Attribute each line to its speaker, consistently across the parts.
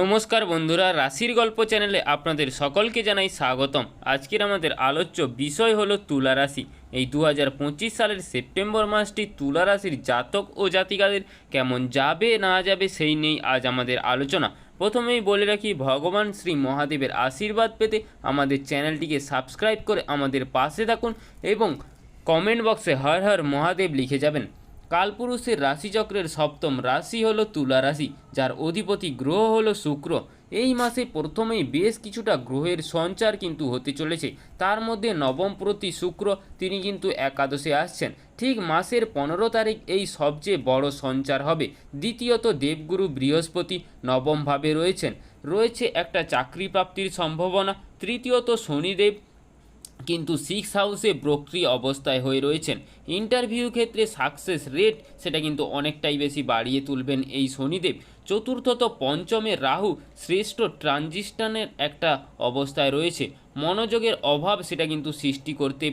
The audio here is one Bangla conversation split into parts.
Speaker 1: নমস্কার বন্ধুরা, রাশির গল্প চ্যানেলে আপনাদের সকলকে জানাই স্বাগতম। আজকের আমাদের আলোচ্য বিষয় হলো তুলা রাশি। এই দু হাজার পঁচিশ সালের সেপ্টেম্বর মাসটি তুলা রাশির জাতক ও জাতিকাদের কেমন যাবে, না যাবে সেই নিয়েই আজ আমাদের আলোচনা। প্রথমেই বলে রাখি, ভগবান শ্রী মহাদেবের আশীর্বাদ পেতে আমাদের চ্যানেলটিকে সাবস্ক্রাইব করে আমাদের পাশে থাকুন এবং কমেন্ট বক্সে হর হর মহাদেব লিখে যাবেন। কালপুরুষের রাশিচক্রের সপ্তম রাশি হলো তুলা রাশি, যার অধিপতি গ্রহ হলো শুক্র। এই মাসে প্রথমেই বেশ কিছুটা গ্রহের সঞ্চার কিন্তু হতে চলেছে। তার মধ্যে নবম প্রতি শুক্র, তিনি কিন্তু একাদশে আসছেন। ঠিক মাসের পনেরো তারিখ এই সবচেয়ে বড় সঞ্চার হবে। দ্বিতীয়ত দেবগুরু বৃহস্পতি নবমভাবে রয়েছেন। রয়েছে একটা চাকরি প্রাপ্তির সম্ভাবনা। তৃতীয়ত শনিদেব কিন্তু সিক্স হাউসে বক্রি অবস্থায় হয়ে রয়েছেন। ইন্টারভিউ ক্ষেত্রে সাকসেস রেট সেটা কিন্তু অনেকটাই বেশি বাড়িয়ে তুলবেন এই শনিদেব। চতুর্থত পঞ্চমে রাহু শ্রেষ্ঠ ট্রানজিস্টানের একটা অবস্থায় রয়েছে। মনোযোগের অভাব সেটা কিন্তু সৃষ্টি করতে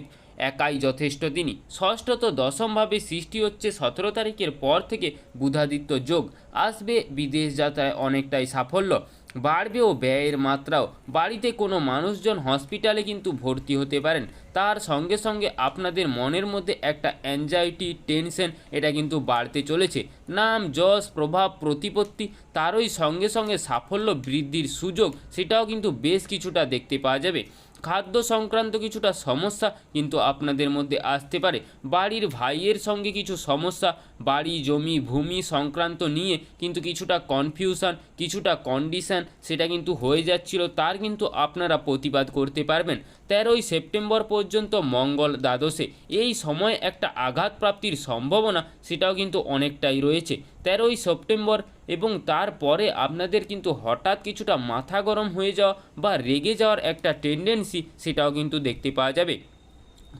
Speaker 1: একাই যথেষ্ট তিনি। ষষ্ঠত দশমভাবে সৃষ্টি হচ্ছে সতেরো তারিখের পর থেকে বুধাদিত্য যোগ। আসবে বিদেশ যাত্রায় অনেকটাই সাফল্য। বাড়বেও ব্যয়ের মাত্রাও। বাড়িতে কোনো মানুষজন হসপিটালে কিন্তু ভর্তি হতে পারেন। তার সঙ্গে সঙ্গে আপনাদের মনের মধ্যে একটা অ্যাংজাইটি টেনশন এটা কিন্তু বাড়তে চলেছে। নাম, যশ, প্রভাব, প্রতিপত্তি, তারই সঙ্গে সঙ্গে সাফল্য বৃদ্ধির সুযোগ, সেটাও কিন্তু বেশ কিছুটা দেখতে পাওয়া যাবে। খাদ্য সংক্রান্ত কিছুটা সমস্যা কিন্তু আপনাদের মধ্যে আসতে পারে। বাড়ির ভাইয়ের সঙ্গে কিছু সমস্যা, বাড়ি, জমি, ভূমি সংক্রান্ত নিয়ে কিন্তু কিছুটা কনফিউশন কিছুটা কন্ডিশন সেটা কিন্তু হয়ে যাচ্ছিল, তার কিন্তু আপনারা প্রতিবাদ করতে পারবেন। তেরোই সেপ্টেম্বর পর্যন্ত মঙ্গল দ্বাদশে। এই সময় একটা আঘাত প্রাপ্তির সম্ভাবনা সেটাও কিন্তু অনেকটাই রয়েছে। তেরোই সেপ্টেম্বর এবং তারপরে আপনাদের কিন্তু হঠাৎ কিছুটা মাথা গরম হয়ে যাওয়া বা রেগে যাওয়ার একটা টেন্ডেন্সি সেটাও কিন্তু দেখতে পাওয়া যাবে।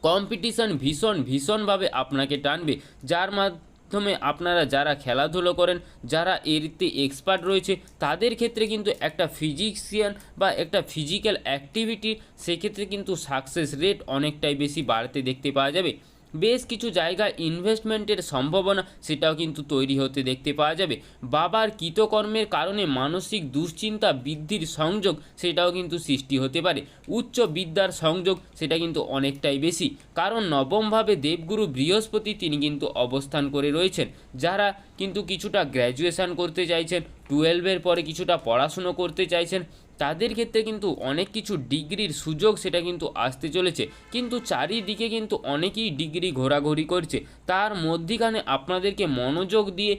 Speaker 1: কম্পিটিশন ভীষণ ভীষণভাবে আপনাকে টানবে। যার মাধ্যমে আপনারা যারা খেলাধুলো করেন, যারা এরতে এক্সপার্ট রয়েছে, তাদের ক্ষেত্রে কিন্তু একটা ফিজিক্সিয়ান বা একটা ফিজিক্যাল অ্যাক্টিভিটি সেক্ষেত্রে কিন্তু সাকসেস রেট অনেকটাই বেশি বাড়তে দেখতে পাওয়া যাবে। বেশ কিছু জায়গা ইনভেস্টমেন্টের সম্ভাবনা সেটাও কিন্তু তৈরি হতে দেখতে পাওয়া যাবে। বাবার কৃতকর্মের কারণে মানসিক দুশ্চিন্তা, বৃদ্ধির সংযোগ সেটাও কিন্তু সৃষ্টি হতে পারে। উচ্চ বিদ্যার সংযোগ সেটা কিন্তু অনেকটাই বেশি। কারণ নবমভাবে দেবগুরু বৃহস্পতি তিনি কিন্তু অবস্থান করে রয়েছেন। যারা কিন্তু কিছুটা গ্র্যাজুয়েশন করতে চাইছেন টুয়েলভের পরে কিছুটা পড়াশুনো করতে চাইছেন তাদের ক্ষেত্রে কিন্তু অনেক কিছু ডিগ্রির সুযোগ সেটা কিন্তু আসতে চলেছে। কিন্তু চারিদিকে কিন্তু অনেকেই ডিগ্রি ঘোরাঘুরি করছে। তার মধ্যিখানে আপনাদেরকে মনোযোগ দিয়ে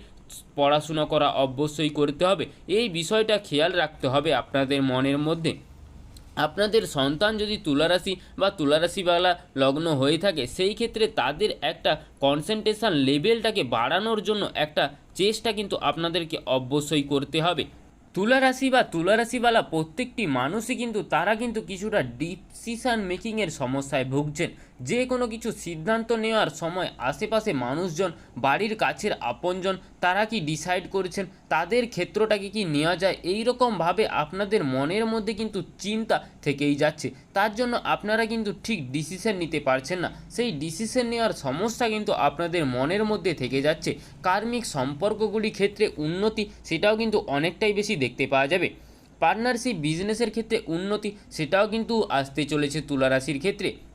Speaker 1: পড়াশোনা করা অবশ্যই করতে হবে। এই বিষয়টা খেয়াল রাখতে হবে আপনাদের মনের মধ্যে। আপনাদের সন্তান যদি তুলারাশি বা তুলারাশিওয়ালা লগ্ন হয়ে থাকে, সেই ক্ষেত্রে তাদের একটা কনসেন্ট্রেশন লেভেলটাকে বাড়ানোর জন্য একটা চেষ্টা কিন্তু আপনাদেরকে অবশ্যই করতে হবে। তুলা রাশি বা তুলা রাশিওয়ালা প্রত্যেকটি মানুষই কিন্তু তারা কিন্তু কিছুটা ডিসিশান মেকিংয়ের সমস্যায় ভুগছেন। যে কোনো কিছু সিদ্ধান্ত নেওয়ার সময় আশেপাশে মানুষজন, বাড়ির কাছের আপনজন, তারা কি ডিসাইড করেছেন? তাদের ক্ষেত্রটাকে কি নেওয়া যায়? এই রকমভাবে আপনাদের মনের মধ্যে কিন্তু চিন্তা থেকেই যাচ্ছে। তার জন্য আপনারা কিন্তু ঠিক ডিসিশন নিতে পারছেন না। সেই ডিসিশন নেওয়ার সমস্যা কিন্তু আপনাদের মনের মধ্যে থেকে যাচ্ছে। কার্মিক সম্পর্কগুলি ক্ষেত্রে উন্নতি, সেটাও কিন্তু অনেকটাই বেশি দেখতে পাওয়া যাবে। পার্টনারশিপ বিজনেসের ক্ষেত্রে উন্নতি, সেটাও কিন্তু আসতে চলেছে তুলা রাশির ক্ষেত্রে।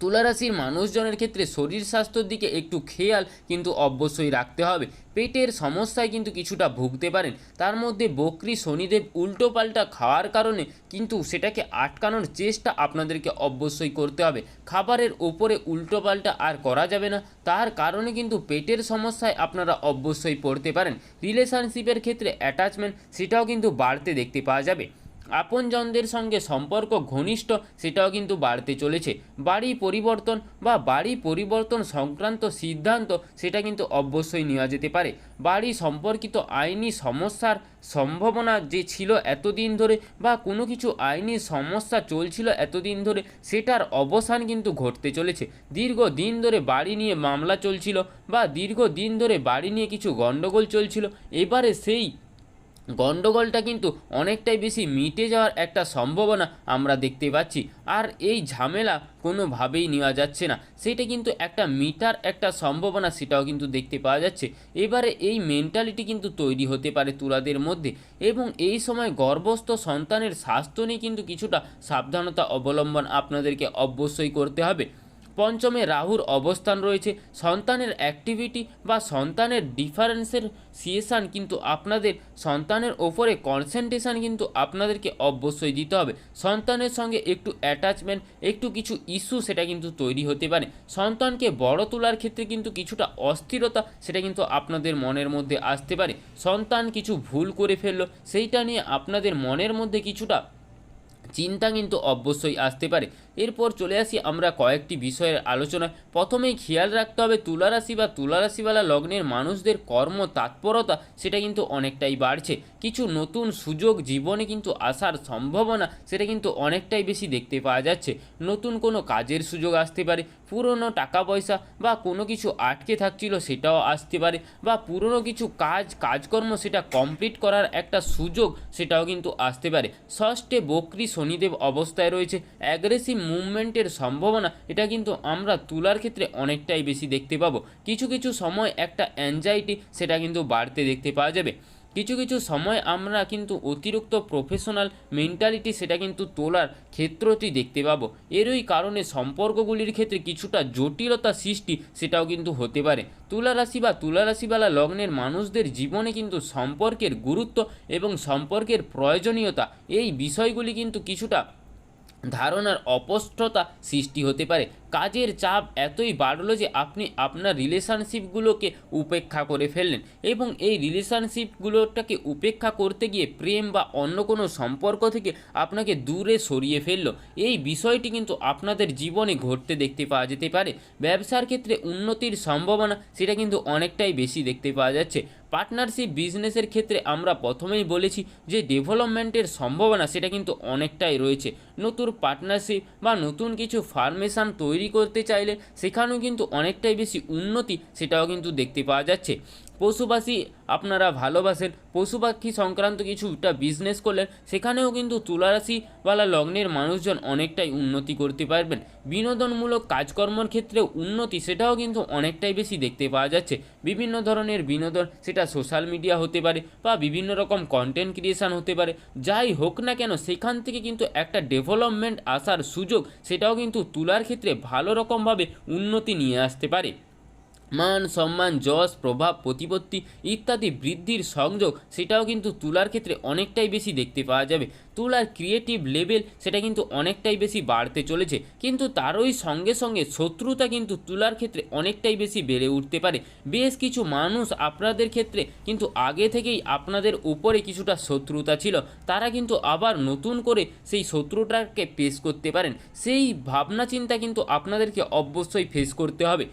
Speaker 1: তুলারাশির মানুষজনের ক্ষেত্রে শরীর স্বাস্থ্যর দিকে একটু খেয়াল কিন্তু অবশ্যই রাখতে হবে। পেটের সমস্যায় কিন্তু কিছুটা ভুগতে পারেন। তার মধ্যে বকরি, শনিদেব উল্টো পাল্টা খাওয়ার কারণে কিন্তু সেটাকে আটকানোর চেষ্টা আপনাদেরকে অবশ্যই করতে হবে। খাবারের ওপরে উল্টো পাল্টা আর করা যাবে না। তার কারণে কিন্তু পেটের সমস্যায় আপনারা অবশ্যই পড়তে পারেন। রিলেশনশিপের ক্ষেত্রে অ্যাটাচমেন্ট, সেটাও কিন্তু বাড়তে দেখতে পাওয়া যাবে। আপনজনদের সঙ্গে সম্পর্ক ঘনিষ্ঠ, সেটাও কিন্তু বাড়তে চলেছে। বাড়ি পরিবর্তন বা বাড়ি পরিবর্তন সংক্রান্ত সিদ্ধান্ত, সেটা কিন্তু অবশ্যই নেওয়া যেতে পারে। বাড়ি সম্পর্কিত আইনি সমস্যার সম্ভাবনা যে ছিল এতদিন ধরে বা কোনো কিছু আইনি সমস্যা চলছিল এতদিন ধরে, সেটার অবসান কিন্তু ঘটতে চলেছে। দীর্ঘ দিন ধরে বাড়ি নিয়ে মামলা চলছিল বা দীর্ঘ দিন ধরে বাড়ি নিয়ে কিছু গণ্ডগোল চলছিল, এবারে সেই গণ্ডগোলটা কিন্তু অনেকটাই বেশি মিটে যাওয়ার একটা সম্ভাবনা আমরা দেখতে পাচ্ছি। আর এই ঝামেলা কোনোভাবেই নেওয়া যাচ্ছে না। সেটা কিন্তু একটা মিটার একটা সম্ভাবনা সেটাও কিন্তু দেখতে পাওয়া যাচ্ছে। এবারে এই মেন্টালিটি কিন্তু তৈরি হতে পারে তুলাদের মধ্যে এবং এই সময় গর্ভস্থ সন্তানের স্বাস্থ্য নিয়ে কিন্তু কিছুটা সাবধানতা অবলম্বন আপনাদেরকে অবশ্যই করতে হবে। পঞ্চমে রাহুর অবস্থান রয়েছে। সন্তানের অ্যাক্টিভিটি বা সন্তানের ডিফারেন্সের সিয়েশান কিন্তু আপনাদের সন্তানের ওপরে কনসেন্ট্রেশন কিন্তু আপনাদেরকে অবশ্যই দিতে হবে। সন্তানের সঙ্গে একটু অ্যাটাচমেন্ট একটু কিছু ইস্যু সেটা কিন্তু তৈরি হতে পারে। সন্তানকে বড় তোলার ক্ষেত্রে কিন্তু কিছুটা অস্থিরতা সেটা কিন্তু আপনাদের মনের মধ্যে আসতে পারে। সন্তান কিছু ভুল করে ফেলল, সেইটা নিয়ে আপনাদের মনের মধ্যে কিছুটা চিন্তা কিন্তু অবশ্যই আসতে পারে। এরপর চলে আসি আমরা কয়েকটি বিষয়ের আলোচনায়। প্রথমেই খেয়াল রাখতে হবে তুলারাশি বা তুলারাশিওয়ালা লগ্নের মানুষদের কর্ম তৎপরতা, সেটা কিন্তু অনেকটাই বাড়ছে। কিছু নতুন সুযোগ জীবনে কিন্তু আসার সম্ভাবনা, সেটা কিন্তু অনেকটাই বেশি দেখতে পাওয়া যাচ্ছে। নতুন কোনো কাজের সুযোগ আসতে পারে পুরনো টাকা পয়সা বা কোনো কিছু আটকে থাকছিল সেটাও আসতে পারে বা পুরনো কিছু কাজ, কাজকর্ম সেটা কমপ্লিট করার একটা সুযোগ সেটাও কিন্তু আসতে পারে। ষষ্ঠে বকরি শনিদেব অবস্থায় রয়েছে। অ্যাগ্রেসিভ মুভমেন্টের সম্ভাবনা এটা কিন্তু আমরা তুলার ক্ষেত্রে অনেকটাই বেশি দেখতে পাবো। কিছু কিছু সময় একটা অ্যাংজাইটি সেটা কিন্তু বাড়তে দেখতে পাওয়া যাবে। কিছু কিছু সময় আমরা কিন্তু অতিরিক্ত প্রফেশনাল মেন্টালিটি সেটা কিন্তু তোলার ক্ষেত্রটি দেখতে পাবো। এরই কারণে সম্পর্কগুলির ক্ষেত্রে কিছুটা জটিলতা সৃষ্টি সেটাও কিন্তু হতে পারে। তুলা রাশি বা তুলা রাশিওয়ালা লগ্নের মানুষদের জীবনে কিন্তু সম্পর্কের গুরুত্ব এবং সম্পর্কের প্রয়োজনীয়তা এই বিষয়গুলি কিন্তু কিছুটা ধারণার অস্পষ্টতা সৃষ্টি হতে পারে। কাজের চাপ এতই বাড়লো যে আপনি আপনার রিলেশনশিপগুলোকে উপেক্ষা করে ফেললেন এবং এই রিলেশনশিপগুলোটাকে উপেক্ষা করতে গিয়ে প্রেম বা অন্য কোনো সম্পর্ক থেকে আপনাকে দূরে সরিয়ে ফেলল। এই বিষয়টি কিন্তু আপনাদের জীবনে ঘটতে দেখতে পাওয়া যেতে পারে। ব্যবসার ক্ষেত্রে উন্নতির সম্ভাবনা সেটা কিন্তু অনেকটাই বেশি দেখতে পাওয়া যাচ্ছে। পার্টনারশিপ বিজনেসের ক্ষেত্রে আমরা প্রথমেই বলেছি যে ডেভেলপমেন্টের সম্ভাবনা সেটা কিন্তু অনেকটাই রয়েছে। নতুন পার্টনারশিপ বা নতুন কিছু ফার্মেশান তৈরি করতে চাইলে সেখানেও কিন্তু অনেকটাই বেশি উন্নতি সেটাও কিন্তু দেখতে পাওয়া যাচ্ছে। পশুপাখি আপনারা ভালোবাসেন পশু পাখি সংক্রান্ত কিছুটা বিজনেস করলেন, সেখানেও কিন্তু তুলারাশিওয়ালা লগ্নের মানুষজন অনেকটাই উন্নতি করতে পারবেন। বিনোদনমূলক কাজকর্মর ক্ষেত্রেও উন্নতি সেটাও কিন্তু অনেকটাই বেশি দেখতে পাওয়া যাচ্ছে। বিভিন্ন ধরনের বিনোদন, সেটা সোশ্যাল মিডিয়া হতে পারে বা বিভিন্ন রকম কন্টেন্ট ক্রিয়েশন হতে পারে। যাই হোক না কেন, সেখান থেকে কিন্তু একটা ডেভেলপমেন্ট আসার সুযোগ, সেটাও কিন্তু তুলার ক্ষেত্রে ভালো রকমভাবে উন্নতি নিয়ে আসতে পারে। মান, সম্মান, যশ, প্রভাব, প্রতিপত্তি ইত্যাদি বৃদ্ধির সংযোগ সেটাও কিন্তু তুলার ক্ষেত্রে অনেকটাই বেশি দেখতে পাওয়া যাবে। তুলার ক্রিয়েটিভ লেভেল সেটা কিন্তু অনেকটাই বেশি বাড়তে চলেছে। কিন্তু তারই সঙ্গে সঙ্গে শত্রুতা কিন্তু তুলার ক্ষেত্রে অনেকটাই বেশি বেড়ে উঠতে পারে। বেশ কিছু মানুষ আপনাদের ক্ষেত্রে কিন্তু আগে থেকেই আপনাদের উপরে কিছুটা শত্রুতা ছিল। তারা কিন্তু আবার নতুন করে সেই শত্রুটাকে পেশ করতে পারেন। সেই ভাবনা চিন্তা কিন্তু আপনাদেরকে অবশ্যই ফেস করতে হবে।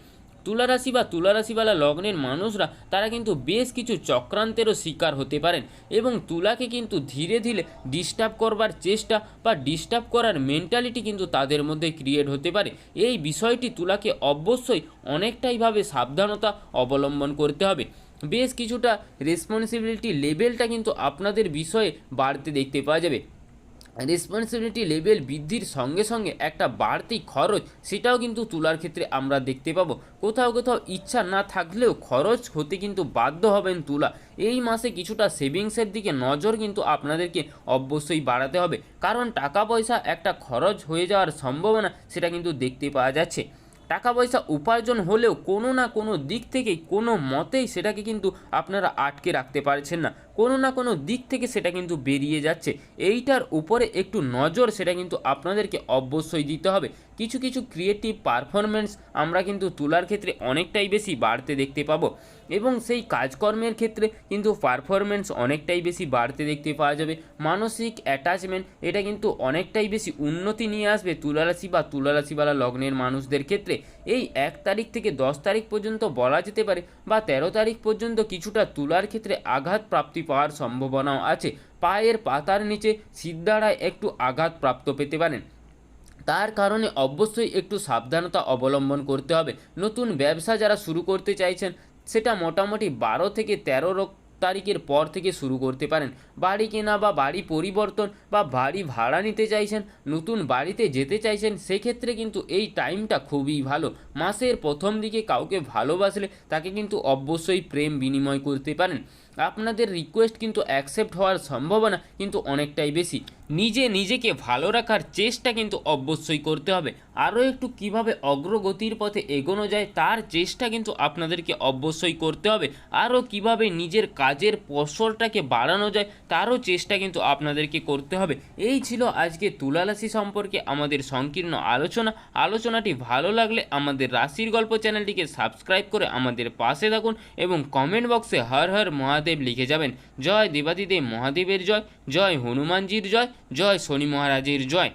Speaker 1: তুলারাশি বা তুলারাশিওয়ালা লগ্নের মানুষরা, তারা কিন্তু বেশ কিছু চক্রান্তেরও শিকার হতে পারেন এবং তুলাকে কিন্তু ধীরে ধীরে ডিস্টার্ব করবার চেষ্টা বা ডিস্টার্ব করার মেন্টালিটি কিন্তু তাদের মধ্যে ক্রিয়েট হতে পারে। এই বিষয়টি তুলাকে অবশ্যই অনেকটাইভাবে সাবধানতা অবলম্বন করতে হবে। বেশ কিছুটা রেসপন্সিবিলিটি লেভেলটা কিন্তু আপনাদের বিষয়ে বাড়তে দেখতে পাওয়া যাবে। রেসপন্সিবিলিটি লেভেল বৃদ্ধির সঙ্গে সঙ্গে একটা বাড়তি খরচ, সেটাও কিন্তু তুলার ক্ষেত্রে আমরা দেখতে পাবো। কোথাও কোথাও ইচ্ছা না থাকলেও খরচ হতে কিন্তু বাধ্য হবেন তুলা। এই মাসে কিছুটা সেভিংসের দিকে নজর কিন্তু আপনাদেরকে অবশ্যই বাড়াতে হবে। কারণ টাকা পয়সা একটা খরচ হয়ে যাওয়ার সম্ভাবনা, সেটা কিন্তু দেখতে পাওয়া যাচ্ছে। টাকা পয়সা উপার্জন হলেও কোনো না কোনো দিক থেকেই, কোনো মতেই সেটাকে কিন্তু আপনারা আটকে রাখতে পারছেন না। কোনো না কোনো দিক থেকে সেটা কিন্তু বেরিয়ে যাচ্ছে। এইটার উপরে একটু নজর সেটা কিন্তু আপনাদেরকে অবশ্যই দিতে হবে। কিছু কিছু ক্রিয়েটিভ পারফরমেন্স আমরা কিন্তু তোলার ক্ষেত্রে অনেকটাই বেশি বাড়তে দেখতে পাবো। এবং সেই কাজকর্মের ক্ষেত্রে কিন্তু পারফরমেন্স অনেকটাই বেশি বাড়তে দেখতে পাওয়া যাবে। মানসিক অ্যাটাচমেন্ট এটা কিন্তু অনেকটাই বেশি উন্নতি নিয়ে আসবে তুলারাশি বা তুলারাশিওয়ালা লগ্নের মানুষদের ক্ষেত্রে। এই এক তারিখ থেকে দশ তারিখ পর্যন্ত বলা যেতে পারে বা তেরো তারিখ পর্যন্ত কিছুটা তুলার ক্ষেত্রে আঘাত প্রাপ্তি পাওয়ার সম্ভাবনাও আছে। পায়ের পাতার নিচে সিদ্ধারায় একটু আঘাত প্রাপ্ত পেতে পারেন। তার কারণে অবশ্যই একটু সাবধানতা অবলম্বন করতে হবে। নতুন ব্যবসা যারা শুরু করতে চাইছেন সেটা মোটামুটি বারো থেকে তেরো তারিখের পর থেকে শুরু করতে পারেন। বাড়ি কেনা বা বাড়ি পরিবর্তন বা বাড়ি ভাড়া নিতে চাইছেন, নতুন বাড়িতে যেতে চাইছেন, সেক্ষেত্রে কিন্তু এই টাইমটা খুবই ভালো। মাসের প্রথম দিকে কাউকে ভালোবাসলে তাকে কিন্তু অবশ্যই প্রেম বিনিময় করতে পারেন। আপনাদের রিকোয়েস্ট কিন্তু অ্যাকসেপ্ট হওয়ার সম্ভাবনা কিন্তু অনেকটাই বেশি। নিজে নিজেকে ভালো রাখার চেষ্টা কিন্তু অবশ্যই করতে হবে। আরও একটু কীভাবে অগ্রগতির পথে এগোনো যায় তার চেষ্টা কিন্তু আপনাদেরকে অবশ্যই করতে হবে। আরও কীভাবে নিজের কাজের ফসলটাকে বাড়ানো যায় তারও চেষ্টা কিন্তু আপনাদেরকে করতে হবে। এই ছিল আজকে তুলা রাশি সম্পর্কে আমাদের সংকীর্ণ আলোচনা। আলোচনাটি ভালো লাগলে আমাদের রাশির গল্প চ্যানেলটিকে সাবস্ক্রাইব করে আমাদের পাশে থাকুন এবং কমেন্ট বক্সে হর হর মহাদেব লিখে যাবেন। জয় দেবাদিদেব মহাদেবের জয় জয় হনুমানজির জয় জয় শনি মহারাজের জয়।